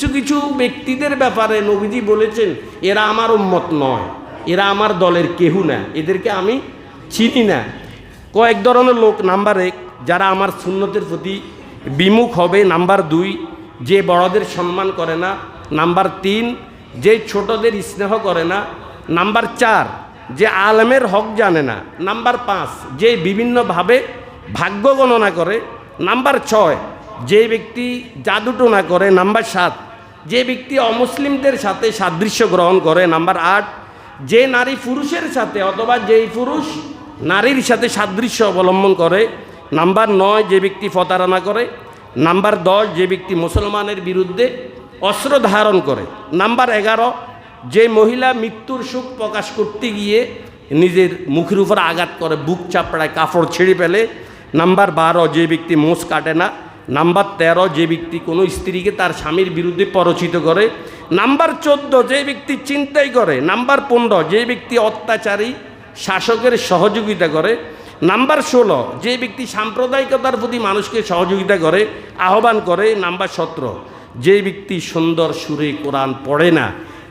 কিছু কিছু ব্যক্তিদের ব্যাপারে নবীজি বলেছেন, এরা আমার উম্মত নয়, এরা আমার দলের কেহু না, এদেরকে আমি চিনি না। কয়েক ধরনের লোক, নাম্বার এক, যারা আমার সুন্নতের প্রতি বিমুখ হবে, নাম্বার দুই, যে বড়দের সম্মান করে না, নাম্বার তিন, যে ছোটদের স্নেহ করে না, নাম্বার চার, যে আলমের হক জানে না, নাম্বার পাঁচ, যে বিভিন্নভাবে ভাগ্য গণনা করে, নাম্বার ছয়, যে ব্যক্তি জাদুটোনা করে, নাম্বার সাত যে ব্যক্তি অমুসলিমদের সাথে সাদৃশ্য গ্রহণ করে, নাম্বার আট, যে নারী পুরুষের সাথে অথবা যেই পুরুষ নারীর সাথে সাদৃশ্য অবলম্বন করে, নাম্বার নয়, যে ব্যক্তি প্রতারণা করে, নাম্বার দশ, যে ব্যক্তি মুসলমানের বিরুদ্ধে অস্ত্র ধারণ করে, নাম্বার এগারো, যে মহিলা মৃত্যুর সুখ প্রকাশ করতে গিয়ে নিজের মুখের উপর আঘাত করে, বুক চাপড়ায়, কাপড় ছেড়ে ফেলে, নাম্বার বারো, যে ব্যক্তি মোষ কাটে না নাম্বার তেরো যে ব্যক্তি কোনো স্ত্রীকে তার স্বামীর বিরুদ্ধে পরচিত করে। নাম্বার চোদ্দ যে ব্যক্তি চিন্তাই করে। নাম্বার পনেরো যে ব্যক্তি অত্যাচারী শাসকের সহযোগিতা করে। নাম্বার ষোলো যে ব্যক্তি সাম্প্রদায়িকতার প্রতি মানুষকে সহযোগিতা করে আহ্বান করে। নাম্বার সতেরো যে ব্যক্তি সুন্দর সুরে কোরআন পড়ে না।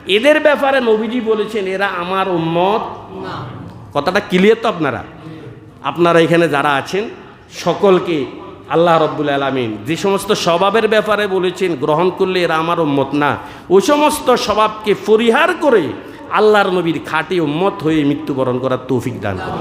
এদের ব্যাপারে নবীজি বলেছেন এরা আমার উম্মত। কথাটা ক্লিয়ার তো আপনারা? আপনারা এখানে যারা আছেন সকলকে আল্লাহ রব্বুল আলমিন যে সমস্ত স্বভাবের ব্যাপারে বলেছেন, গ্রহণ করলে এরা আমার উম্মত না। ওই সমস্ত স্বভাবকে পরিহার করে আল্লাহর নবীর খাঁটি উম্মত হয়ে মৃত্যুবরণ করার তৌফিক দান করে